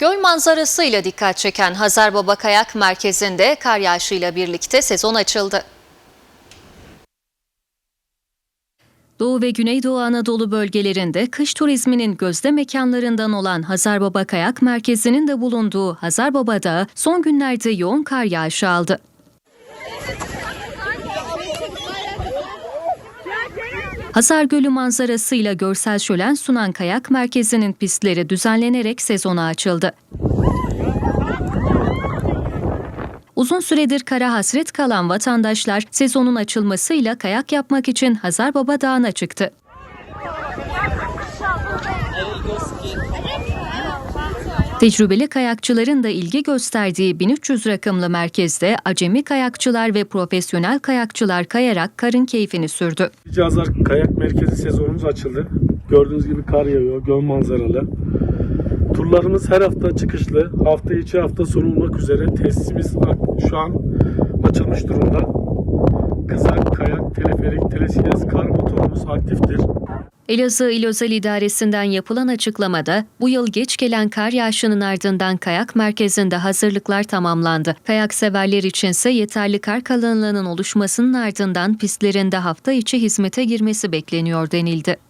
Göl manzarasıyla dikkat çeken Hazarbaba Kayak Merkezi'nde kar yağışıyla birlikte sezon açıldı. Doğu ve Güneydoğu Anadolu bölgelerinde kış turizminin gözde mekanlarından olan Hazarbaba Kayak Merkezi'nin de bulunduğu Hazarbaba'da son günlerde yoğun kar yağışı aldı. Hazar Gölü manzarasıyla görsel şölen sunan kayak merkezinin pistleri düzenlenerek sezona açıldı. Uzun süredir kara hasret kalan vatandaşlar sezonun açılmasıyla kayak yapmak için Hazarbaba Dağı'na çıktı. Tecrübeli kayakçıların da ilgi gösterdiği 1300 rakımlı merkezde acemi kayakçılar ve profesyonel kayakçılar kayarak karın keyfini sürdü. Cihazlar Kayak Merkezi sezonumuz açıldı. Gördüğünüz gibi kar yağıyor, göl manzaralı. Turlarımız her hafta çıkışlı. Hafta içi hafta sonu olmak üzere tesisimiz şu an açılmış durumda. Kızak, kayak, teleferik, teleskiyaz, kar motorumuz aktiftir. Elazığ İl Özel İdaresi'nden yapılan açıklamada bu yıl geç gelen kar yağışının ardından kayak merkezinde hazırlıklar tamamlandı. Kayak severler içinse yeterli kar kalınlığının oluşmasının ardından pistlerinde hafta içi hizmete girmesi bekleniyor denildi.